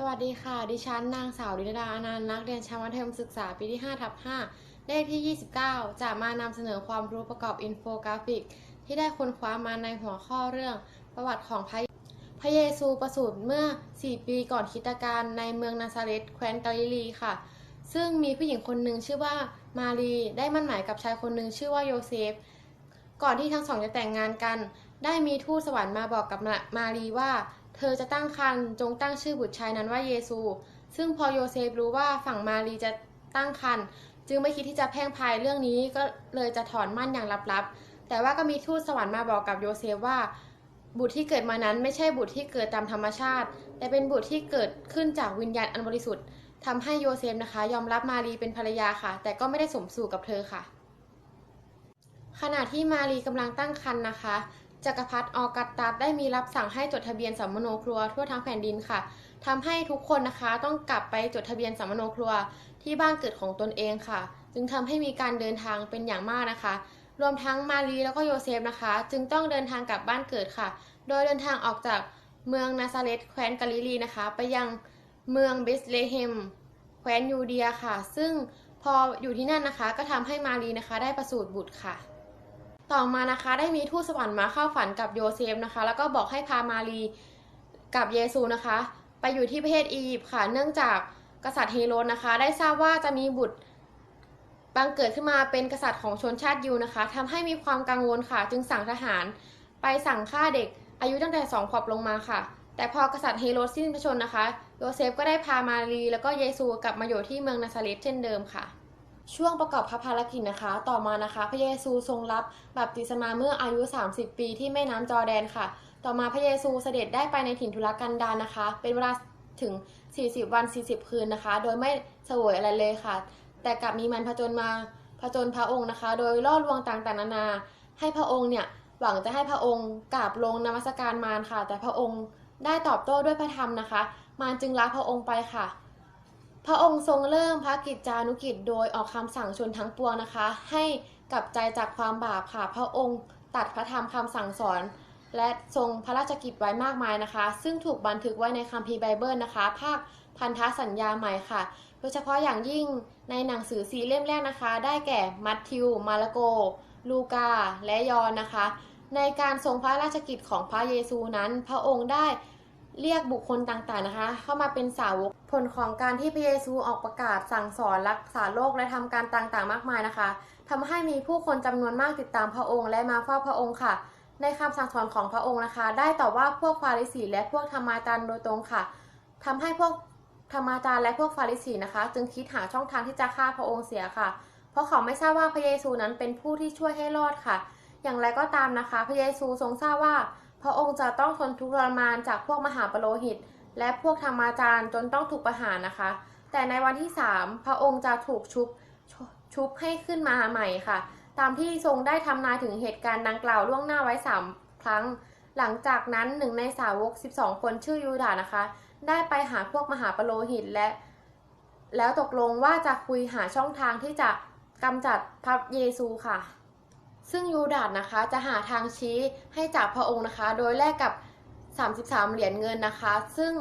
สวัสดีค่ะ ดิฉันนางสาวดิลดาอนันต์นักเรียนชั้นมัธยมศึกษาปีที่ 5 ทับ 5 เลขที่ 29 จะมานำเสนอความรู้ประกอบอินโฟกราฟิก ที่ได้ค้นคว้ามาในหัวข้อเรื่อง ประวัติของพระพระเยซูประสูติเมื่อ 4 ปีก่อนคิตกาลในเมืองนาซาเรตแคว้นกาลิลีค่ะ ซึ่งมีผู้หญิงคนหนึ่งชื่อว่ามารีได้มั่นหมายกับชายคนหนึ่งชื่อว่าโยเซฟ ก่อนที่ทั้งสองจะแต่งงานกัน ได้มีทูตสวรรค์มาบอกกับมามารีว่า เธอจะตั้งครรภ์จงตั้งชื่อบุตรชายนั้นว่าเยซู ซึ่งพอโยเซฟรู้ว่าฝั่งมารีจะตั้งครรภ์จึงไม่คิดที่จะแพ่งพายเรื่องนี้ก็เลยจะถอนมั่นอย่างลับๆ แต่ว่าก็มีทูตสวรรค์มาบอกกับโยเซฟว่า บุตรที่เกิดมานั้นไม่ใช่บุตรที่เกิดตามธรรมชาติ แต่เป็นบุตรที่เกิดขึ้นจากวิญญาณอันบริสุทธิ์ทำให้โยเซฟนะคะ ยอมรับมารีเป็นภรรยาค่ะ แต่ก็ไม่ได้สมสู่กับเธอค่ะ ขณะที่มารีกำลังตั้งครรภ์นะคะ จักรพรรดิออกัสตัสได้มีรับสั่งให้จดทะเบียนสัมมโนครัวทั่วทั้งแผ่นดินค่ะทำให้ทุกคนนะคะต้องกลับไปจดทะเบียนสัมมโนครัวที่บ้านเกิดของตนเองค่ะ จึงทำให้มีการเดินทางเป็นอย่างมากนะคะ รวมทั้งมารีแล้วก็โยเซฟนะคะ จึงต้องเดินทางกลับบ้านเกิดค่ะ โดยเดินทางออกจากเมืองนาซาเรตแคว้นกาลิลีนะคะ ไปยังเมืองเบสเลเฮมแคว้นยูเดียค่ะ ซึ่งพออยู่ที่นั่นนะคะ ก็ทำให้มารีนะคะ ได้ประสูติบุตรค่ะ ต่อมานะคะได้มีทูตสวรรค์มาเข้าฝันกับโยเซฟนะคะ แล้วก็บอกให้พามารีกับเยซูนะคะ ไปอยู่ที่ประเทศอียิปต์ค่ะ เนื่องจากกษัตริย์เฮโรดนะคะ ได้ทราบว่าจะมีบุตรบังเกิดขึ้นมาเป็นกษัตริย์ของชนชาติยิวนะคะทำให้มีความกังวลค่ะ จึงสั่งทหาร ไปสั่งฆ่าเด็กอายุตั้งแต่สองขวบลงมาค่ะ แต่พอกษัตริย์เฮโรดสิ้นพระชนนะคะโยเซฟก็ได้พามารีแล้วก็เยซูกลับมาอยู่ที่เมืองนาซาเรตเช่นเดิมค่ะ ช่วงประกอบพระภารกิจนะคะ ต่อมานะคะ พระเยซูทรงรับบัพติศมาเมื่ออายุ 30 ปีที่แม่น้ำจอแดนค่ะ ต่อมาพระเยซูเสด็จได้ไปในถิ่นทุรกันดารนะคะ เป็นเวลาถึง 40 วัน 40 คืนนะคะ โดยไม่เสวยอะไรเลยค่ะ แต่กลับมีมันผจญมาผจญพระองค์นะคะ โดยล่อลวงต่างๆนานา ให้พระองค์เนี่ยหวังจะให้พระองค์กราบลงนมัสการมารค่ะ แต่พระองค์ได้ตอบโต้ด้วยพระธรรมนะคะ มารจึงละพระองค์ไปค่ะ พระองค์ทรงเริ่มพระกิจจานุกิจโดยออกคำสั่งชนทั้งปวงนะคะ ให้กลับใจจากความบาปค่ะ พระองค์ตัดพระธรรมคำสั่งสอน และทรงพระราชกิจไว้มากมายนะคะ ซึ่งถูกบันทึกไว้ในคัมภีร์ไบเบิลนะคะ ภาคพันธสัญญาใหม่ค่ะ โดยเฉพาะอย่างยิ่งในหนังสือสีเล่มแรกนะคะ ได้แก่มัทธิว มาระโก ลูกา และยอหนนะคะ ในการทรงพระราชกิจของพระเยซูนั้น พระองค์ได้ เรียกบุคคลต่างๆนะคะ เข้ามาเป็นสาวกผลของการที่พระเยซูออกประกาศสั่งสอนรักษาโรคและทำการต่างๆ มากมายนะคะทำให้มีผู้คนจำนวนมากติดตามพระองค์และมาเฝ้าพระองค์ค่ะ ในคำสั่งสอนของพระองค์นะคะ ได้ต่อว่าพวกฟาริสีและพวกธรรมาจารย์โดยตรงค่ะทำให้พวกธรรมาจารย์และพวกฟาริสีนะคะ จึงคิดหาช่องทางที่จะฆ่าพระองค์เสียค่ะ เพราะเขาไม่ทราบว่าพระเยซูนั้นเป็นผู้ที่ช่วยให้รอดค่ะ อย่างไรก็ตามนะคะ พระเยซูทรงทราบว่า พระองค์จะต้องทนทุกข์ทรมานจากพวกมหาปโลหิต และพวกธรรมาจารย์จนต้องถูกประหารนะคะ แต่ในวันที่3พระองค์จะถูกชุบชุบให้ขึ้นมาใหม่ค่ะ ตามที่ทรงได้ทำนายถึงเหตุการณ์ดังกล่าวล่วงหน้าไว้3ครั้ง หลังจากนั้นหนึ่งในสาวก 12 คนชื่อยูดานะคะ ได้ไปหาพวกมหาปโลหิตและ แล้วตกลงว่าจะคุยหาช่องทางที่จะกำจัดพระเยซูค่ะ ซึ่งยูดาห์นะคะจะหาทางชี้ให้จับพระองค์นะคะ โดยแลกกับ 33 เหรียญเงินนะคะ ซึ่ง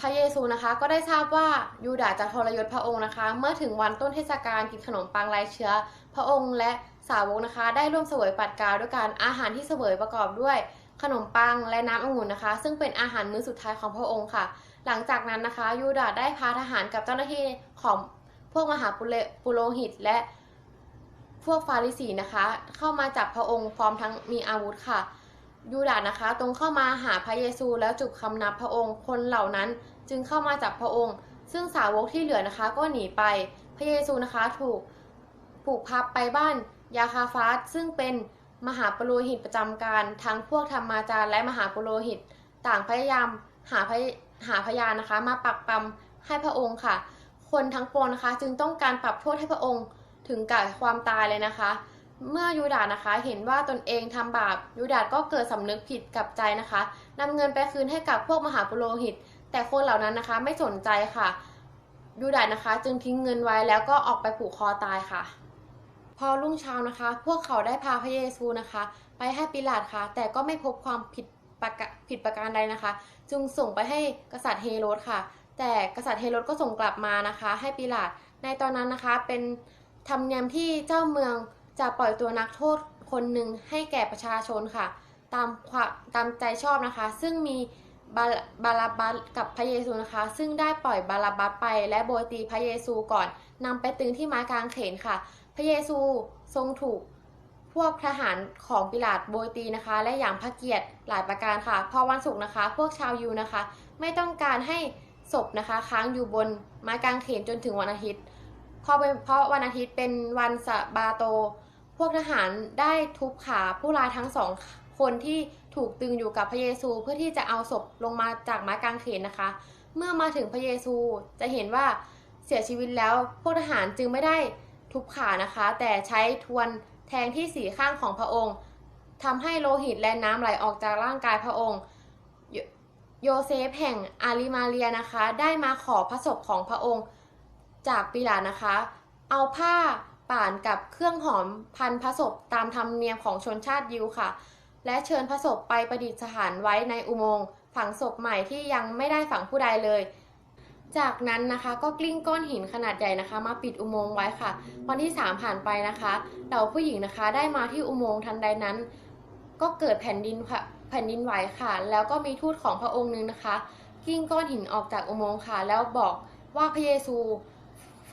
พระเยซูนะคะ ก็ได้ทราบว่ายูดาห์จะทรยศพระองค์นะคะ เมื่อถึงวันต้นเทศกาลกินขนมปังไร้เชื้อ พระองค์และสาวกนะคะ ได้ร่วมเสวยปัดกาด้วยการอาหารที่เสวยประกอบด้วยขนมปังและน้ำองุ่นนะคะ ซึ่งเป็นอาหารมื้อสุดท้ายของพระองค์ค่ะ หลังจากนั้นนะคะ ยูดาห์ได้พาทหารกับเจ้าหน้าที่ของพวกมหาปุโรหิตและ พวกฟาริสีนะคะ เข้ามาจับพระองค์พร้อมทั้งมีอาวุธค่ะ ยูดาห์นะคะ ตรงเข้ามาหาพระเยซูแล้วจุบคำนับพระองค์ คนเหล่านั้นจึงเข้ามาจับพระองค์ ซึ่งสาวกที่เหลือนะคะก็หนีไป พระเยซูนะคะถูกผูกพับไปบ้านยาคาฟาสซึ่งเป็นมหาปโลหิตประจำการ ทั้งพวกธรรมาจารย์และมหาปโลหิต ต่างพยายามหาพยหาพยานนะคะ มาปักปั๊มให้พระองค์ค่ะ คนทั้งปวงนะคะ จึงต้องการปรับโทษให้พระองค์ ถึงกับความตายเลยนะคะ เมื่อยูดาห์นะคะเห็นว่าตนเองทำบาปยูดาห์ก็เกิดสำนึกผิดกับใจนะคะนำเงินไปคืนให้กับพวกมหาปุโรหิต แต่คนเหล่านั้นนะคะไม่สนใจค่ะยูดาห์นะคะ จึงทิ้งเงินไว้แล้วก็ออกไปผูกคอตายค่ะ พอรุ่งเช้านะคะ พวกเขาได้พาพระเยซูนะคะ ไปให้ปิลาตค่ะ แต่ก็ไม่พบความผิดประกผิดประการใดนะคะ จึงส่งไปให้กษัตริย์เฮโรดค่ะ แต่กษัตริย์เฮโรดก็ส่งกลับมานะคะ ให้ปิลาตในตอนนั้นนะคะเป็น ธรรมเนียมที่เจ้าเมืองจะปล่อยตัวนักโทษคนหนึ่งให้แก่ประชาชนค่ะ ตามความตามใจชอบนะคะ ซึ่งมีบาบาลาบัสกับพระเยซูนะคะ ซึ่งได้ปล่อยบาลาบัสไปและโบยตีพระเยซูก่อนนำไปตึงที่ไม้กางเขนค่ะ พระเยซูทรงถูกพวกทหารของปิลาตโบยตีนะคะ และอย่างพระเกียรติหลายประการค่ะ พอวันศุกร์นะคะ พวกชาวยูนะคะ ไม่ต้องการให้ศพนะคะ ค้างอยู่บนไม้กางเขนจนถึงวันอาทิตย์ พอเป็นเพราะวันอาทิตย์เป็นวันสบาโต พวกทหารได้ทุบขาผู้ร้ายทั้งสองคนที่ถูกตึงอยู่กับพระเยซูเพื่อที่จะเอาศพลงมาจากไม้กางเขนนะคะ เมื่อมาถึงพระเยซูจะเห็นว่าเสียชีวิตแล้ว พวกทหารจึงไม่ได้ทุบขานะคะ แต่ใช้ทวนแทงที่สีข้างของพระองค์ทำให้โลหิตและน้ำไหลออกจากร่างกายพระองค์โยโยเซฟแห่งอาริมาเรียนะคะ ได้มาขอพระศพของพระองค์ จากปิลานะคะ เอาผ้าป่านกับเครื่องหอมพันพระศพตามธรรมเนียมของชนชาติยิวค่ะ และเชิญพระศพไปประดิษฐานไว้ในอุโมงค์ฝังศพใหม่ที่ยังไม่ได้ฝังผู้ใดเลย จากนั้นนะคะก็กลิ้งก้อนหินขนาดใหญ่นะคะ มาปิดอุโมงค์ไว้ค่ะ วันที่ 3 ผ่านไปนะคะเหล่าผู้หญิงนะคะได้มาที่อุโมงค์ทันใดนั้น ก็เกิดแผ่นดินค่ะแผ่นดินไหวค่ะ แล้วก็มีทูตของพระองค์หนึ่งนะคะกลิ้งก้อนหินออกจากอุโมงค์ค่ะ แล้วบอกว่าพระเยซู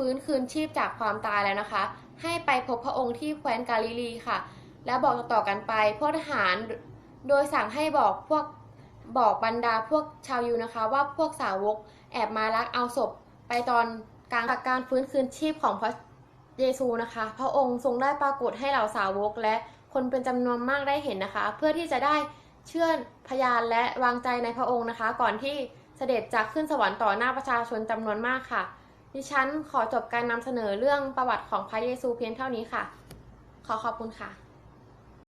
ฟื้นคืนชีพจากความตายแล้วนะคะ ให้ไปพบพระองค์ที่แคว้นกาลิลีค่ะ แล้วบอกต่อๆกันไปพวกทหารโดยสั่งให้บอกพวกบอกบรรดาพวกชาวยูนะคะ ว่าพวกสาวกแอบมาลักเอาศพไปตอนกลางการฟื้นคืนชีพของพระเยซูนะคะ พระองค์ทรงได้ปรากฏให้เหล่าสาวกและคนเป็นจำนวนมากได้เห็นนะคะ เพื่อที่จะได้เชื่อพยานและวางใจในพระองค์นะคะ ก่อนที่เสด็จจากขึ้นสวรรค์ต่อหน้าประชาชนจำนวนมากค่ะ ดิฉันขอจบการนำเสนอเรื่องประวัติของพระเยซูเพียงเท่านี้ค่ะ ขอขอบคุณค่ะ